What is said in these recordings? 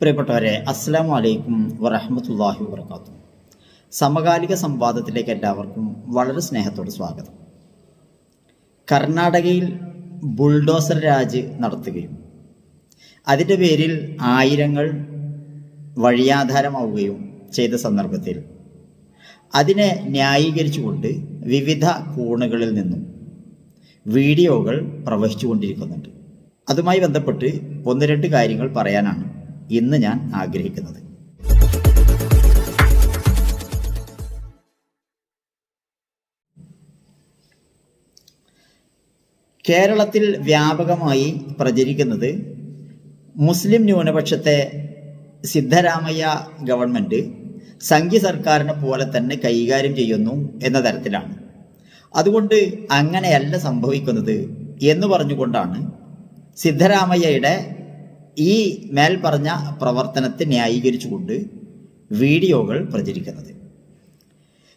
പ്രിയപ്പെട്ടവരെ അസ്സാം വലൈക്കും വറഹമത്തല്ലാഹി വാത്തു സമകാലിക സംവാദത്തിലേക്ക് എല്ലാവർക്കും വളരെ സ്നേഹത്തോട് സ്വാഗതം. കർണാടകയിൽ ബുൾഡോസർ രാജ് നടത്തുകയും അതിന്റെ പേരിൽ ആയിരങ്ങൾ വഴിയാധാരമാവുകയും ചെയ്ത സന്ദർഭത്തിൽ അതിനെ ന്യായീകരിച്ചുകൊണ്ട് വിവിധ കോണുകളിൽ നിന്നും വീഡിയോകൾ പ്രവഹിച്ചുകൊണ്ടിരിക്കുന്നുണ്ട്. അതുമായി ബന്ധപ്പെട്ട് ഒന്ന് രണ്ട് കാര്യങ്ങൾ പറയാനാണ് ഇന്ന് ഞാൻ ആഗ്രഹിക്കുന്നത്. കേരളത്തിൽ വ്യാപകമായി പ്രചരിക്കുന്നത് മുസ്ലിം ന്യൂനപക്ഷത്തെ സിദ്ധരാമയ്യ ഗവൺമെന്റ് സംഘ്യ സർക്കാരിനെ പോലെ തന്നെ കൈകാര്യം ചെയ്യുന്നു എന്ന തരത്തിലാണ്. അതുകൊണ്ട് അങ്ങനെയല്ല സംഭവിക്കുന്നത് എന്ന് പറഞ്ഞുകൊണ്ടാണ് സിദ്ധരാമയ്യയുടെ ഈ മേൽ പറഞ്ഞ പ്രവർത്തനത്തെ ന്യായീകരിച്ചുകൊണ്ട് വീഡിയോകൾ പ്രചരിക്കുന്നത്.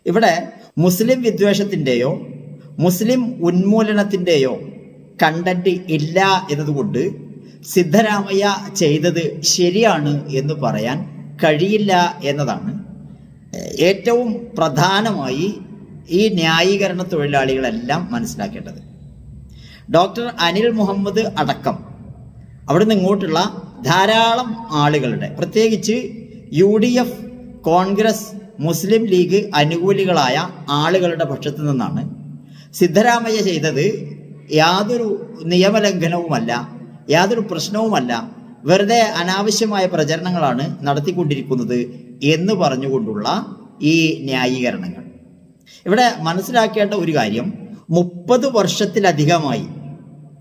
ഇവിടെ മുസ്ലിം വിദ്വേഷത്തിന്റെയോ മുസ്ലിം ഉന്മൂലനത്തിന്റെയോ കണ്ടന്റ് ഇല്ല എന്നതുകൊണ്ട് സിദ്ധരാമയ്യ ചെയ്തത് ശരിയാണ് എന്ന് പറയാൻ കഴിയില്ല എന്നതാണ് ഏറ്റവും പ്രധാനമായി ഈ ന്യായീകരണ തൊഴിലാളികളെല്ലാം മനസ്സിലാക്കേണ്ടത്. ഡോക്ടർ അനിൽ മുഹമ്മദ് അടക്കം അവിടുന്ന് ഇങ്ങോട്ടുള്ള ധാരാളം ആളുകളുടെ പ്രത്യേകിച്ച് U D F Congress Muslim League അനുകൂലികളായ ആളുകളുടെ പക്ഷത്തു നിന്നാണ് സിദ്ധരാമയ്യ ചെയ്തത് യാതൊരു നിയമലംഘനവുമല്ല യാതൊരു പ്രശ്നവുമല്ല വെറുതെ അനാവശ്യമായ പ്രചരണങ്ങളാണ് നടത്തിക്കൊണ്ടിരിക്കുന്നത് എന്ന് പറഞ്ഞുകൊണ്ടുള്ള ഈ ന്യായീകരണങ്ങൾ. ഇവിടെ മനസ്സിലാക്കേണ്ട ഒരു കാര്യം മുപ്പത് വർഷത്തിലധികമായി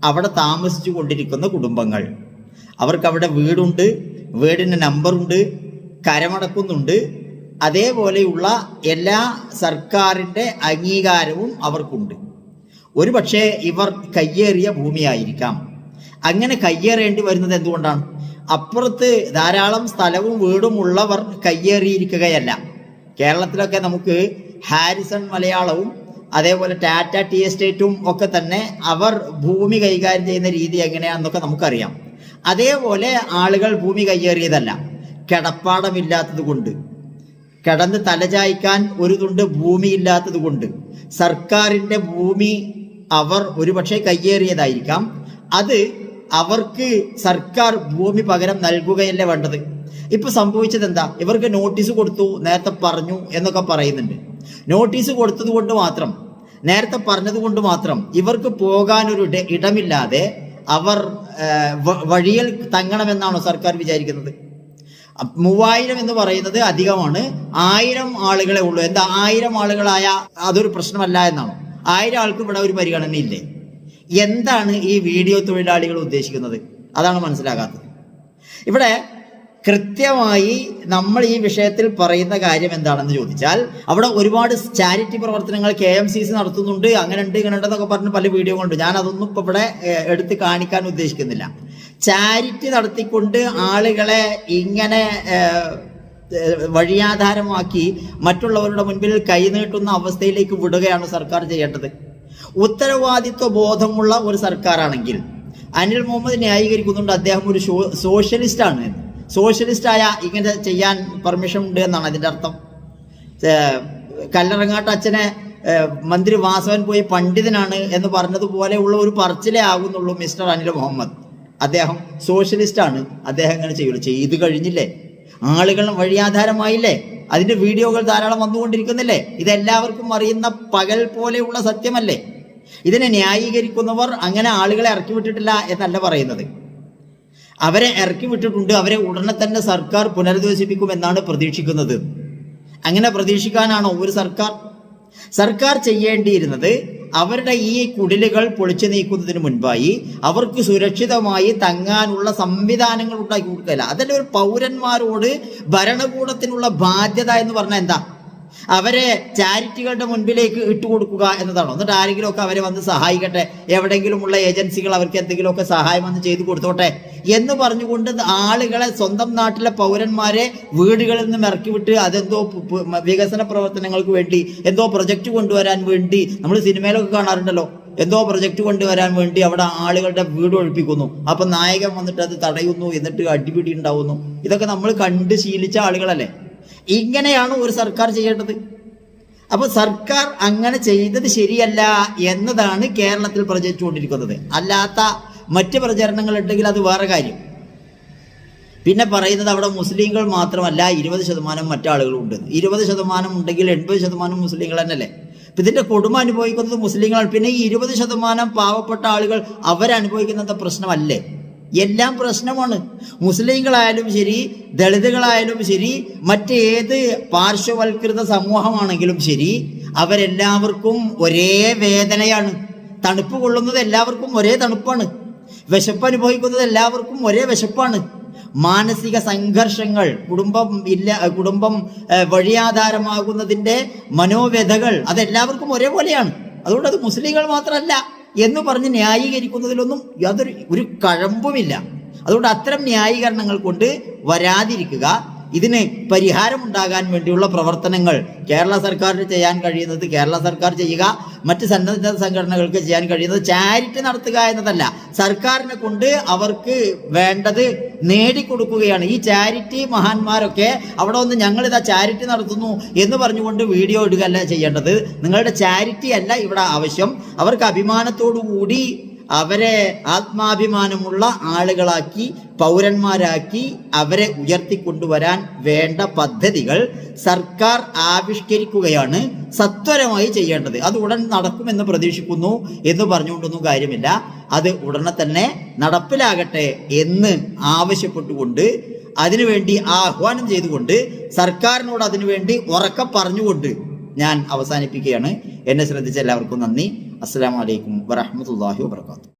അവിടെ താമസിച്ചു കൊണ്ടിരിക്കുന്ന കുടുംബങ്ങൾ. അവർക്ക് അവിടെ വീടുണ്ട് വീടിന് നമ്പറുണ്ട് കരമടക്കുന്നുണ്ട്. അതേപോലെയുള്ള എല്ലാ സർക്കാരിന്റെ അംഗീകാരവും അവർക്കുണ്ട്. ഒരു പക്ഷേ ഇവർ കയ്യേറിയ ഭൂമിയായിരിക്കാം. അങ്ങനെ കയ്യേറേണ്ടി വരുന്നത് എന്തുകൊണ്ടാണ്? അപ്പുറത്ത് ധാരാളം സ്ഥലവും വീടും ഉള്ളവർ കയ്യേറിയിരിക്കുകയല്ല. കേരളത്തിലൊക്കെ നമുക്ക് ഹാരിസൺ മലയാളവും അതേപോലെ ടാറ്റ ടി എസ്റ്റേറ്റും ഒക്കെ തന്നെ അവർ ഭൂമി കൈകാര്യം ചെയ്യുന്ന രീതി എങ്ങനെയാണെന്നൊക്കെ നമുക്കറിയാം. അതേപോലെ ആളുകൾ ഭൂമി കയ്യേറിയതല്ല കിടപ്പാടമില്ലാത്തത് കൊണ്ട് കിടന്ന് തലചായ്ക്കാൻ ഒരു തുണ്ട് ഭൂമി ഇല്ലാത്തത് കൊണ്ട് സർക്കാരിന്റെ ഭൂമി അവർ ഒരുപക്ഷെ കയ്യേറിയതായിരിക്കാം അത് അവർക്ക് സർക്കാർ ഭൂമി പകരം നൽകുകയല്ലേ വേണ്ടത്? ഇപ്പൊ സംഭവിച്ചത് എന്താ ഇവർക്ക് നോട്ടീസ് കൊടുത്തു നേരത്തെ പറഞ്ഞു എന്നൊക്കെ പറയുന്നുണ്ട്. നോട്ടീസ് കൊടുത്തത് കൊണ്ട് മാത്രം നേരത്തെ പറഞ്ഞത് കൊണ്ട് മാത്രം ഇവർക്ക് പോകാനൊരു ഇട ഇടമില്ലാതെ അവർ വഴിയിൽ തങ്ങണമെന്നാണോ സർക്കാർ വിചാരിക്കുന്നത്? മൂവായിരം എന്ന് പറയുന്നത് അധികമാണ്. ആയിരം ആളുകളെ ഉള്ളൂ. എന്താ ആയിരം ആളുകളായ അതൊരു പ്രശ്നമല്ല എന്നാണോ? ആയിരം ആൾക്ക് ഇവിടെ ഒരു പരിഗണനയില്ലേ? എന്താണ് ഈ വീഡിയോ തൊഴിലാളികൾ ഉദ്ദേശിക്കുന്നത്? അതാണ് മനസ്സിലാകാത്തത്. ഇവിടെ കൃത്യമായി നമ്മൾ ഈ വിഷയത്തിൽ പറയുന്ന കാര്യം എന്താണെന്ന് ചോദിച്ചാൽ അവിടെ ഒരുപാട് ചാരിറ്റി പ്രവർത്തനങ്ങൾ കെ എം സി സി നടത്തുന്നുണ്ട് അങ്ങനെ ഉണ്ട് ഇങ്ങനെ ഉണ്ടെന്നൊക്കെ പറഞ്ഞ് പല വീഡിയോ ഉണ്ട് ഞാൻ അതൊന്നും ഇപ്പൊ ഇവിടെ എടുത്ത് കാണിക്കാൻ ഉദ്ദേശിക്കുന്നില്ല. ചാരിറ്റി നടത്തിക്കൊണ്ട് ആളുകളെ ഇങ്ങനെ വഴിയാധാരമാക്കി മറ്റുള്ളവരുടെ മുൻപിൽ കൈനീട്ടുന്ന അവസ്ഥയിലേക്ക് വിടുകയാണ് സർക്കാർ ചെയ്യേണ്ടത്. ഉത്തരവാദിത്വ ബോധമുള്ള ഒരു സർക്കാരാണെങ്കിൽ അനിൽ മുഹമ്മദ് ന്യായീകരിക്കുന്നുണ്ട്. അദ്ദേഹം ഒരു സോഷ്യലിസ്റ്റ് ആണ് സോഷ്യലിസ്റ്റ് ആയ ഇങ്ങനെ ചെയ്യാൻ പെർമിഷൻ ഉണ്ട് എന്നാണ് അതിന്റെ അർത്ഥം. കല്ലറങ്ങാട്ട് അച്ഛനെ മന്ത്രി വാസവൻ പോയി പണ്ഡിതനാണ് എന്ന് പറഞ്ഞതുപോലെയുള്ള ഒരു പറച്ചിലേ ആകുന്നുള്ളൂ മിസ്റ്റർ അനിൽ മുഹമ്മദ്. അദ്ദേഹം സോഷ്യലിസ്റ്റാണ്. അദ്ദേഹം ഇങ്ങനെ ചെയ്യുള്ളൂ. ചെയ്തു കഴിഞ്ഞില്ലേ? ആളുകൾ വഴിയാധാരമായില്ലേ അതിന്റെ വീഡിയോകൾ ധാരാളം വന്നുകൊണ്ടിരിക്കുന്നില്ലേ? ഇതെല്ലാവർക്കും അറിയുന്ന പകൽ പോലെയുള്ള സത്യമല്ലേ? ഇതിനെ ന്യായീകരിക്കുന്നവർ അങ്ങനെ ആളുകളെ ഇറക്കി വിട്ടിട്ടില്ല എന്നല്ല പറയുന്നത്. അവരെ ഇറക്കി വിട്ടിട്ടുണ്ട്. അവരെ ഉടനെ തന്നെ സർക്കാർ പുനരധിവസിപ്പിക്കുമെന്നാണ് പ്രതീക്ഷിക്കുന്നത്. അങ്ങനെ പ്രതീക്ഷിക്കാനാണോ ഒരു സർക്കാർ. സർക്കാർ ചെയ്യേണ്ടിയിരുന്നത് അവരുടെ ഈ കുടിലുകൾ പൊളിച്ചു നീക്കുന്നതിന് മുൻപായി അവർക്ക് സുരക്ഷിതമായി തങ്ങാനുള്ള സംവിധാനങ്ങൾ ഉണ്ടാക്കി കൊടുക്കല അതല്ല ഒരു പൗരന്മാരോട് ഭരണകൂടത്തിനുള്ള ബാധ്യത എന്ന് പറഞ്ഞാൽ എന്താ? അവരെ ചാരിറ്റികളുടെ മുൻപിലേക്ക് ഇട്ടുകൊടുക്കുക എന്നതാണോ. എന്നിട്ട് ആരെങ്കിലുമൊക്കെ അവരെ വന്ന് സഹായിക്കട്ടെ. എവിടെയെങ്കിലുമുള്ള ഏജൻസികൾ അവർക്ക് എന്തെങ്കിലുമൊക്കെ സഹായം വന്ന് ചെയ്തു കൊടുത്തോട്ടെ. എന്ന് പറഞ്ഞുകൊണ്ട് ആളുകളെ സ്വന്തം നാട്ടിലെ പൗരന്മാരെ വീടുകളിൽ നിന്ന് ഇറക്കി വിട്ട് അതെന്തോ വികസന പ്രവർത്തനങ്ങൾക്ക് വേണ്ടി എന്തോ പ്രൊജക്റ്റ് കൊണ്ടുവരാൻ വേണ്ടി നമ്മൾ സിനിമയിലൊക്കെ കാണാറുണ്ടല്ലോ. എന്തോ പ്രൊജക്റ്റ് കൊണ്ടുവരാൻ വേണ്ടി അവിടെ ആളുകളുടെ വീട് ഒഴിപ്പിക്കുന്നു. അപ്പം നായകൻ വന്നിട്ട് അത് തടയുന്നു എന്നിട്ട് അടിപിടി ഉണ്ടാവുന്നു. ഇതൊക്കെ നമ്മൾ കണ്ട് ശീലിച്ച ആളുകളല്ലേ. ഇങ്ങനെയാണ് ഒരു സർക്കാർ ചെയ്യേണ്ടത്. അപ്പൊ സർക്കാർ അങ്ങനെ ചെയ്തത് ശരിയല്ല എന്നതാണ് കേരളത്തിൽ പ്രചരിച്ചുകൊണ്ടിരിക്കുന്നത്. അല്ലാത്ത മറ്റ് പ്രചരണങ്ങൾ ഉണ്ടെങ്കിൽ അത് വേറെ കാര്യം. പിന്നെ പറയുന്നത് അവിടെ മുസ്ലിങ്ങൾ മാത്രമല്ല ഇരുപത് ശതമാനം മറ്റാളുകളും ഉണ്ട്. ഇരുപത് ശതമാനം ഉണ്ടെങ്കിൽ എൺപത് ശതമാനം മുസ്ലിങ്ങൾ തന്നെയല്ലേ? അപ്പം ഇതിന്റെ കൊടുമ അനുഭവിക്കുന്നത് മുസ്ലിങ്ങളാണ്. പിന്നെ ഈ ഇരുപത് ശതമാനം പാവപ്പെട്ട ആളുകൾ അവരനുഭവിക്കുന്നത് പ്രശ്നമല്ലേ? എല്ലാം പ്രശ്നമാണ്. മുസ്ലിങ്ങളായാലും ശരി ദളിതുകളായാലും ശരി മറ്റേത് പാർശ്വവൽകൃത സമൂഹമാണെങ്കിലും ശരി അവരെല്ലാവർക്കും ഒരേ വേദനയാണ്. തണുപ്പ് കൊള്ളുന്നത് എല്ലാവർക്കും ഒരേ തണുപ്പാണ്. വിശപ്പ് അനുഭവിക്കുന്നത് എല്ലാവർക്കും ഒരേ വിശപ്പാണ്. മാനസിക സംഘർഷങ്ങൾ കുടുംബം ഇല്ല കുടുംബം വഴിയാധാരമാകുന്നതിന്റെ മനോവ്യഥകൾ അതെല്ലാവർക്കും ഒരേപോലെയാണ്. അതുകൊണ്ട് അത് മുസ്ലിങ്ങൾ മാത്രമല്ല എന്ന് പറഞ്ഞ് ന്യായീകരിക്കുന്നതിലൊന്നും യാതൊരു ഒരു കഴമ്പുമില്ല. അതുകൊണ്ട് അത്തരം ന്യായീകരണങ്ങൾ കൊണ്ട് വരാതിരിക്കുക ഇതിന് പരിഹാരമുണ്ടാകാൻ വേണ്ടിയുള്ള പ്രവർത്തനങ്ങൾ കേരള സർക്കാരിന് ചെയ്യാൻ കഴിയുന്നത് കേരള സർക്കാർ ചെയ്യുക മറ്റ് സന്നദ്ധ സംഘടനകൾക്ക് ചെയ്യാൻ കഴിയുന്നത് ചാരിറ്റി നടത്തുക എന്നതല്ല. സർക്കാരിനെ കൊണ്ട് അവർക്ക് വേണ്ടത് നേടിക്കൊടുക്കുകയാണ്. ഈ ചാരിറ്റി മഹാന്മാരൊക്കെ അവിടെ വന്ന് ഇതാ ചാരിറ്റി നടത്തുന്നു എന്ന് പറഞ്ഞുകൊണ്ട് വീഡിയോ ഇടുകയല്ല ചെയ്യേണ്ടത്. നിങ്ങളുടെ ചാരിറ്റി അല്ല ഇവിടെ ആവശ്യം. അവർക്ക് അഭിമാനത്തോടു കൂടി അവരെ ആത്മാഭിമാനമുള്ള ആളുകളാക്കി പൗരന്മാരാക്കി അവരെ ഉയർത്തിക്കൊണ്ടുവരാൻ വേണ്ട പദ്ധതികൾ സർക്കാർ ആവിഷ്കരിക്കുകയാണ് സത്വരമായി ചെയ്യേണ്ടത്. അത് ഉടൻ നടക്കുമെന്ന് പ്രതീക്ഷിക്കുന്നു എന്ന് പറഞ്ഞുകൊണ്ടൊന്നും കാര്യമില്ല. അത് ഉടനെ തന്നെ നടപ്പിലാകട്ടെ എന്ന് ആവശ്യപ്പെട്ടുകൊണ്ട് അതിനുവേണ്ടി ആഹ്വാനം ചെയ്തുകൊണ്ട് സർക്കാരിനോട് അതിനുവേണ്ടി ഉറക്കം പറഞ്ഞുകൊണ്ട് ഞാൻ അവസാനിപ്പിക്കുകയാണ്. എന്നെ ശ്രദ്ധിച്ച എല്ലാവർക്കും നന്ദി. അസ്സാം വലൈക്കും വറഹമത്തല്ലാഹി വാത്തു